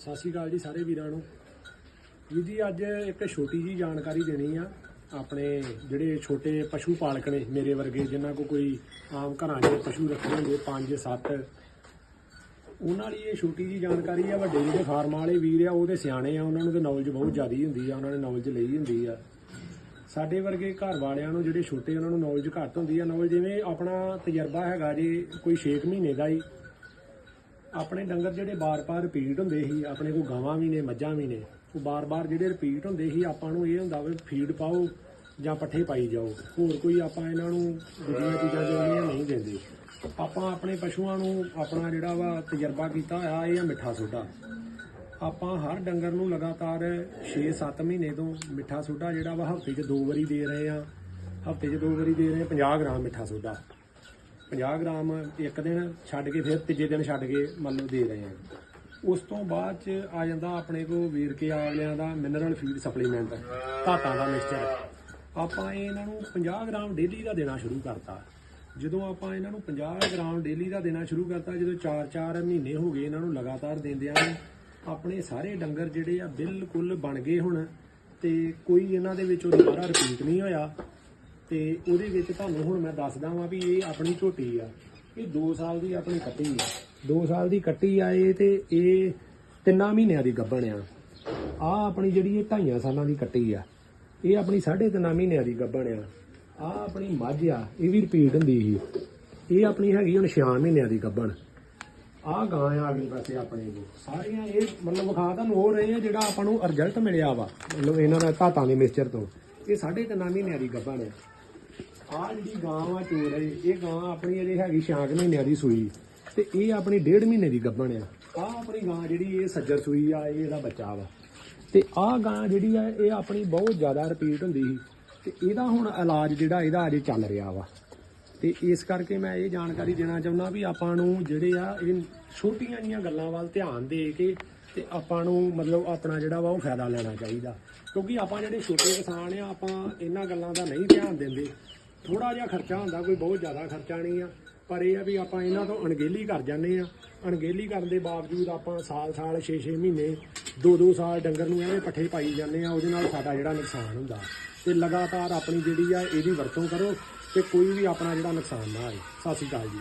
ਸਤਿ ਸ਼੍ਰੀ ਅਕਾਲ ਜੀ ਸਾਰੇ ਵੀਰਾਂ ਨੂੰ। ਵੀਰ ਜੀ, ਅੱਜ ਇੱਕ ਛੋਟੀ ਜੀ ਜਾਣਕਾਰੀ ਦੇਣੀ ਆ। ਆਪਣੇ ਜਿਹੜੇ ਛੋਟੇ ਪਸ਼ੂ ਪਾਲਕ ਨੇ ਮੇਰੇ ਵਰਗੇ, ਜਿਨ੍ਹਾਂ ਕੋ ਕੋਈ ਆਮ ਘਰਾਂ 'ਚ ਪਸ਼ੂ ਰੱਖੇ ਹੁੰਦੇ 5 7 ਉਹਨਾਂ ਲਈ ਇਹ ਛੋਟੀ ਜੀ ਜਾਣਕਾਰੀ ਆ, ਵੱਡੇ ਜਿਹੜੇ ਫਾਰਮਾਂ ਵਾਲੇ ਵੀਰ ਆ, ਉਹ ਤੇ ਸਿਆਣੇ ਆ, ਉਹਨਾਂ ਨੂੰ ਤੇ ਨੌਲੇਜ ਬਹੁਤ ਜ਼ਿਆਦੀ ਹੁੰਦੀ ਆ, ਉਹਨਾਂ ਨੇ ਨੌਲੇਜ ਲਈ ਹੁੰਦੀ ਆ। ਸਾਡੇ ਵਰਗੇ ਘਰ ਵਾਲਿਆਂ ਨੂੰ ਜਿਹੜੇ ਛੋਟੇ, ਉਹਨਾਂ ਨੂੰ ਨੌਲੇਜ ਘੱਟ ਹੁੰਦੀ ਆ। ਨੌਲੇਜ ਜਿਵੇਂ ਆਪਣਾ ਤਜਰਬਾ ਹੈਗਾ ਜੇ ਕੋਈ 6 ਮਹੀਨੇ ਦਾ ਹੀ ਆਪਣੇ ਡੰਗਰ ਜਿਹੜੇ ਬਾਰ-ਬਾਰ ਰਿਪੀਟ ਹੁੰਦੇ ਸੀ, ਆਪਣੇ ਕੋਲ ਗਾਵਾਂ ਵੀ ਨੇ, ਮੱਝਾਂ ਵੀ ਨੇ, ਉਹ ਬਾਰ-ਬਾਰ ਜਿਹੜੇ ਰਿਪੀਟ ਹੁੰਦੇ ਸੀ, ਆਪਾਂ ਨੂੰ ਇਹ ਹੁੰਦਾ ਵੀ ਫੀਡ ਪਾਓ ਜਾਂ ਪੱਠੇ ਪਾਈ ਜਾਓ। ਹੋਰ ਕੋਈ ਆਪਾਂ ਇਹਨਾਂ ਨੂੰ ਦੂਜੀਆਂ ਚੀਜ਼ਾਂ ਜਿਹੜੀਆਂ ਨਹੀਂ ਦਿੰਦੇ। ਆਪਾਂ ਆਪਣੇ ਪਸ਼ੂਆਂ ਨੂੰ ਆਪਣਾ ਜਿਹੜਾ ਵਾ ਤਜਰਬਾ ਕੀਤਾ ਹੋਇਆ, ਇਹ ਆ ਮਿੱਠਾ ਸੋਡਾ। ਆਪਾਂ ਹਰ ਡੰਗਰ ਨੂੰ ਲਗਾਤਾਰ 6-7 ਮਹੀਨੇ ਤੋਂ ਮਿੱਠਾ ਸੋਡਾ ਜਿਹੜਾ ਵਾ ਹਫ਼ਤੇ 'ਚ ਦੋ ਵਾਰੀ ਦੇ ਰਹੇ ਆ ਹਫ਼ਤੇ 'ਚ ਦੋ ਵਾਰੀ ਦੇ ਰਹੇ ਆ 50 ਗ੍ਰਾਮ ਮਿੱਠਾ ਸੋਡਾ। 50 ਗ੍ਰਾਮ ਇੱਕ ਦਿਨ ਛੱਡ ਕੇ ਫਿਰ ਤੀਜੇ ਦਿਨ ਛੱਡ ਕੇ ਮੰਨ ਲਓ ਦੇ ਰਹੇ ਹਾਂ ਉਸ ਤੋਂ ਬਾਅਦ ਚ ਆ ਜਾਂਦਾ ਆਪਣੇ ਕੋਲ ਵੇਰਕੇ ਆਵਲਿਆਂ ਦਾ ਮਿਨਰਲ ਫੀਡ ਸਪਲੀਮੈਂਟ ਧਾਤਾਂ ਦਾ ਮਿਕਸਚਰ ਆਪਾਂ ਇਹ ਇਹਨਾਂ ਨੂੰ 50 ਗ੍ਰਾਮ ਡੇਲੀ ਦਾ ਦੇਣਾ ਸ਼ੁਰੂ ਕਰਤਾ। ਜਦੋਂ ਆਪਾਂ ਇਹਨਾਂ ਨੂੰ 50 ਗ੍ਰਾਮ ਡੇਲੀ ਦਾ ਦੇਣਾ ਸ਼ੁਰੂ ਕਰਤਾ, ਜਦੋਂ 4-4 ਮਹੀਨੇ ਹੋ ਗਏ ਇਹਨਾਂ ਨੂੰ ਲਗਾਤਾਰ ਦਿੰਦਿਆਂ ਨੂੰ, ਆਪਣੇ ਸਾਰੇ ਡੰਗਰ ਜਿਹੜੇ ਆ ਬਿਲਕੁਲ ਬਣ ਗਏ ਹੁਣ, ਤੇ ਕੋਈ ਇਹਨਾਂ ਦੇ ਵਿੱਚ ਉਹ ਦੁਬਾਰਾ ਰਿਪੀਟ ਨਹੀਂ ਹੋਇਆ। ਤੇ ਉਹਦੇ ਵਿੱਚ ਤੁਹਾਨੂੰ ਹੁਣ ਮੈਂ ਦੱਸਦਾ ਵਾਂ ਵੀ ਇਹ ਆਪਣੀ ਝੋਟੀ ਆ, ਇਹ 2 ਸਾਲ ਦੀ ਆਪਣੀ ਕੱਟੀ ਆ। 2 ਸਾਲ ਦੀ ਕੱਟੀ ਆ ਇਹ ਤੇ ਇਹ ਤਿੰਨਾਂ ਮਹੀਨਿਆਂ ਦੀ ਗੱਭਣ ਆ। ਆ ਆਪਣੀ ਜਿਹੜੀ ਇਹ ਢਾਈਆਂ ਸਾਲਾਂ ਦੀ ਕੱਟੀ ਆ, ਇਹ ਆਪਣੀ ਸਾਢੇ ਤਿੰਨਾਂ ਮਹੀਨਿਆਂ ਦੀ ਗੱਭਣ ਆ। ਆ ਆਪਣੀ ਮੱਝ ਆ, ਇਹ ਵੀ ਰਿਪੀਟ ਹੁੰਦੀ ਸੀ। ਇਹ ਆਪਣੀ ਹੈਗੀ ਹੁਣ 6 ਮਹੀਨਿਆਂ ਦੀ ਗੱਭਣ ਆ ਗਾਂ ਆ ਅਗਲੇ ਪਾਸੇ ਆਪਣੇ ਕੋ ਸਾਰੀਆਂ ਇਹ ਮਤਲਬ ਵਿਖਾ ਤੁਹਾਨੂੰ ਹੋ ਰਹੇ ਆ ਜਿਹੜਾ ਆਪਾਂ ਨੂੰ ਰਿਜ਼ਲਟ ਮਿਲਿਆ ਵਾ, ਮਤਲਬ ਇਹਨਾਂ ਦਾ ਘਾਤਾਂ ਦੇ ਮਿਕਸਚਰ ਤੋਂ। ਇਹ ਸਾਢੇ ਤਿੰਨਾਂ ਮਹੀਨਿਆਂ ਦੀ ਗੱਭਣ ਆ। ਆ ਜਿਹੜੀ ਗਾਂ ਵਾ ਚੋਰ ਹੈ ਇਹ ਗਾਂ ਆਪਣੀ ਇਹਦੇ ਹੈਗੀ 6 ਮਹੀਨਿਆਂ ਦੀ ਸੂਈ। ਤੇ ਇਹ ਆਪਣੀ ਡੇਢ ਮਹੀਨੇ ਦੀ ਗੱਭਣ ਆ। ਆ ਆਪਣੀ ਗਾਂ ਜਿਹੜੀ ਇਹ ਸੱਜਰ ਸੂਈ ਆ, ਇਹ ਇਹਦਾ ਬੱਚਾ ਵਾ। ਤੇ ਆ ਗਾਂ ਜਿਹੜੀ ਆ, ਇਹ ਆਪਣੀ ਬਹੁਤ ਜ਼ਿਆਦਾ ਰਿਪੀਟ ਹੁੰਦੀ ਸੀ। ਤੇ ਇਹਦਾ ਹੁਣ ਇਲਾਜ ਜਿਹੜਾ, ਇਹਦਾ ਅਜੇ ਚੱਲ ਰਿਹਾ ਵਾ। ਤੇ ਇਸ ਕਰਕੇ ਮੈਂ ਇਹ ਜਾਣਕਾਰੀ ਦੇਣਾ ਚਾਹੁੰਦਾ ਵੀ ਆਪਾਂ ਨੂੰ ਜਿਹੜੇ ਆ, ਇਹ ਛੋਟੀਆਂ ਜੀਆਂ ਗੱਲਾਂ ਵੱਲ ਧਿਆਨ ਦੇ ਕੇ ਤੇ ਆਪਾਂ ਨੂੰ ਮਤਲਬ ਆਪਣਾ ਜਿਹੜਾ ਵਾ ਉਹ ਫਾਇਦਾ ਲੈਣਾ ਚਾਹੀਦਾ। ਕਿਉਂਕਿ ਆਪਾਂ ਜਿਹੜੇ ਛੋਟੇ ਕਿਸਾਨ ਆ, ਆਪਾਂ ਇਹਨਾਂ ਗੱਲਾਂ ਦਾ ਨਹੀਂ ਧਿਆਨ ਦਿੰਦੇ। ਥੋੜਾ ਜਿਹਾ ਖਰਚਾ ਹੁੰਦਾ, ਕੋਈ ਬਹੁਤ ਜ਼ਿਆਦਾ ਖਰਚਾ ਨਹੀਂ ਆ। ਪਰ ਇਹ ਆ ਵੀ ਆਪਾਂ ਇਹਨਾਂ ਤੋਂ ਅਣਗਹਿਲੀ ਕਰ ਜਾਂਦੇ ਆ। ਅਣਗਹਿਲੀ ਕਰਨ ਦੇ ਬਾਵਜੂਦ ਆਪਾਂ ਸਾਲ-ਸਾਲ 6-6 ਮਹੀਨੇ 2-2 ਸਾਲ ਡੰਗਰ ਨੂੰ ਐਵੇਂ ਪੱਠੇ ਪਾਈ ਜਾਂਦੇ ਆ, ਉਹਦੇ ਨਾਲ ਸਾਡਾ ਜਿਹੜਾ ਨੁਕਸਾਨ ਹੁੰਦਾ। ਤੇ ਲਗਾਤਾਰ ਆਪਣੀ ਜਿਹੜੀ ਆ, ਇਹਦੀ ਵਰਤੋਂ ਕਰੋ ਤੇ ਕੋਈ ਵੀ ਆਪਣਾ ਜਿਹੜਾ ਨੁਕਸਾਨ ਨਾ ਆਏ। ਸਤਿ ਸ਼੍ਰੀ ਅਕਾਲ ਜੀ।